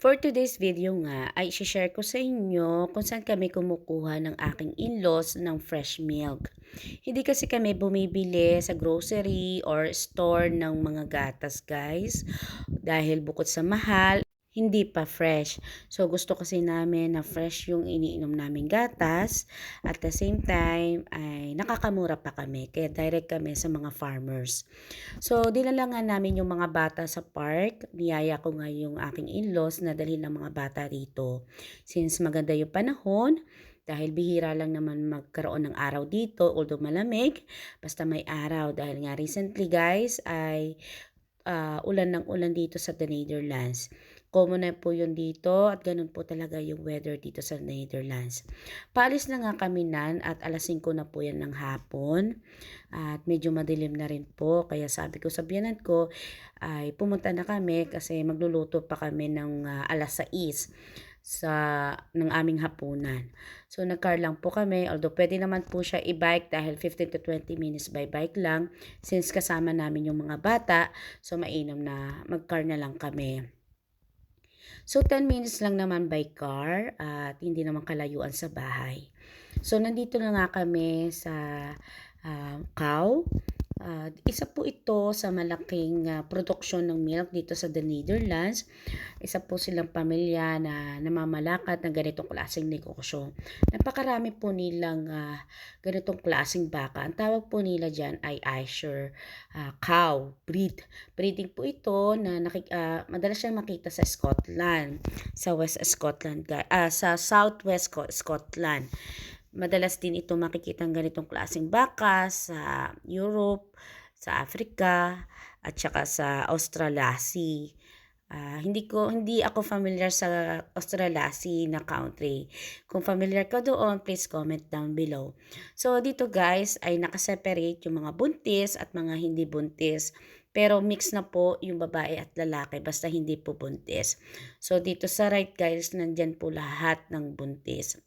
For today's video nga ay share ko sa inyo kung saan kami kumukuha ng aking in-laws ng fresh milk. Hindi kasi kami bumibili sa grocery or store ng mga gatas guys dahil bukod sa mahal hindi pa fresh. So, gusto kasi namin na fresh yung iniinom namin gatas. At the same time, ay nakakamura pa kami. Kaya direct kami sa mga farmers. So, dinala nga namin yung mga bata sa park. Niyaya ko nga yung aking in-laws na dalhin ng mga bata rito. Since maganda yung panahon, dahil bihira lang naman magkaroon ng araw dito, although malamig, basta may araw. Dahil nga recently guys, ay uh, ulan ng ulan dito sa the Netherlands. Common na po yun dito at ganun po talaga yung weather dito sa Netherlands. Paalis na nga kami nan at alas 5 na po yan ng hapon at medyo madilim na rin po kaya sabi ko sa biyanan ko ay pumunta na kami kasi magluluto pa kami ng uh, alas 6 sa ng aming hapunan. So nagcar lang po kami although pwede naman po siya i-bike dahil 15 to 20 minutes by bike lang since kasama namin yung mga bata so mainam na magcar na lang kami. So, 10 minutes lang naman by car at hindi naman kalayuan sa bahay. So, nandito na nga kami sa uh, cow Uh, isa po ito sa malaking uh, produksyon ng milk dito sa the Netherlands. Isa po silang pamilya na namamalakat ng ganitong klaseng negosyo. Napakarami po nilang uh, ganitong klaseng baka. Ang tawag po nila dyan ay Ayrshire uh, cow breed. Breeding po ito na nakik uh, madalas siyang makita sa Scotland, sa West Scotland, uh, sa Southwest Scotland. Madalas din ito makikita ng ganitong klaseng baka sa Europe, sa Africa, at saka sa Australasia. Uh, hindi ko hindi ako familiar sa Australasia na country. Kung familiar ka doon, please comment down below. So dito guys ay nakaseparate yung mga buntis at mga hindi buntis. Pero mix na po yung babae at lalaki basta hindi po buntis. So dito sa right guys, nandyan po lahat ng buntis.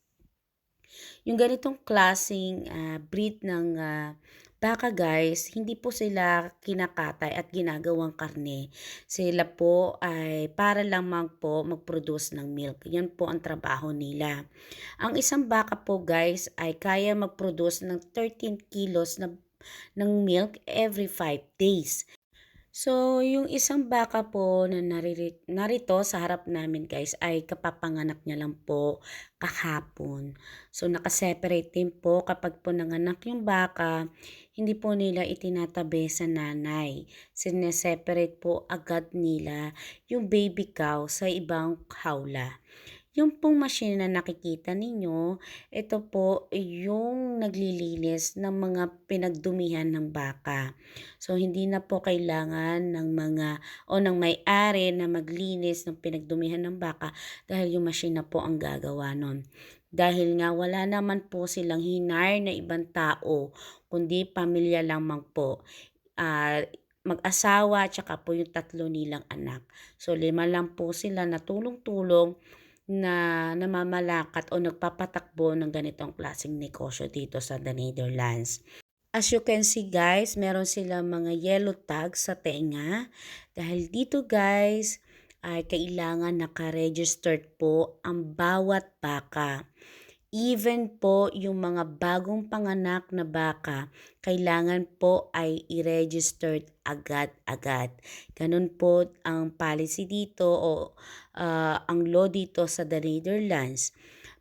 Yung ganitong klasing uh, breed ng uh, baka guys, hindi po sila kinakatay at ginagawang karne. Sila po ay para lamang po mag-produce ng milk. Yan po ang trabaho nila. Ang isang baka po guys ay kaya mag-produce ng 13 kilos na ng milk every 5 days. So, yung isang baka po na nariri- narito sa harap namin guys ay kapapanganak niya lang po kahapon. So, nakaseparate din po kapag po nanganak yung baka, hindi po nila itinatabi sa nanay. Sineseparate po agad nila yung baby cow sa ibang hawla. Yung pong machine na nakikita ninyo, ito po yung naglilinis ng mga pinagdumihan ng baka. So, hindi na po kailangan ng mga o ng may-ari na maglinis ng pinagdumihan ng baka dahil yung machine na po ang gagawa nun. Dahil nga wala naman po silang hinar na ibang tao, kundi pamilya lamang po. Uh, mag-asawa, tsaka po yung tatlo nilang anak. So, lima lang po sila na tulong-tulong na namamalakat o nagpapatakbo ng ganitong klaseng negosyo dito sa the Netherlands. As you can see guys, meron sila mga yellow tags sa tenga. Dahil dito guys, ay kailangan naka-registered po ang bawat baka. Even po yung mga bagong panganak na baka, kailangan po ay i-registered agad-agad. Ganun po ang policy dito o uh, ang law dito sa the Netherlands.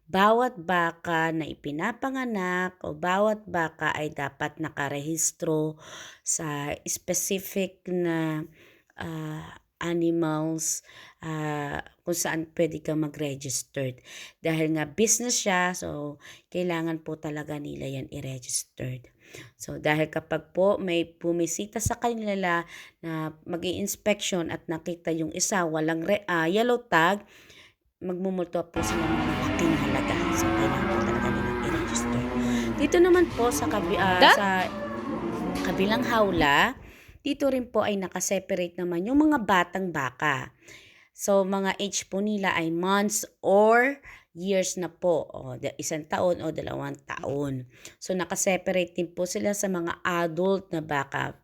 Bawat baka na ipinapanganak o bawat baka ay dapat nakarehistro sa specific na uh, animals uh, kung saan pwede kang mag-registered. Dahil nga business siya, so kailangan po talaga nila yan i-registered. So dahil kapag po may bumisita sa kanila na mag inspection at nakita yung isa walang re, uh, yellow tag, magmumulto po sila ng malaking halaga. So kailangan po talaga nilang i-register. Dito naman po sa, kabi, uh, sa kabilang hawla, dito rin po ay nakaseparate naman yung mga batang baka. So, mga age po nila ay months or years na po. O, isang taon o dalawang taon. So, nakaseparate din po sila sa mga adult na baka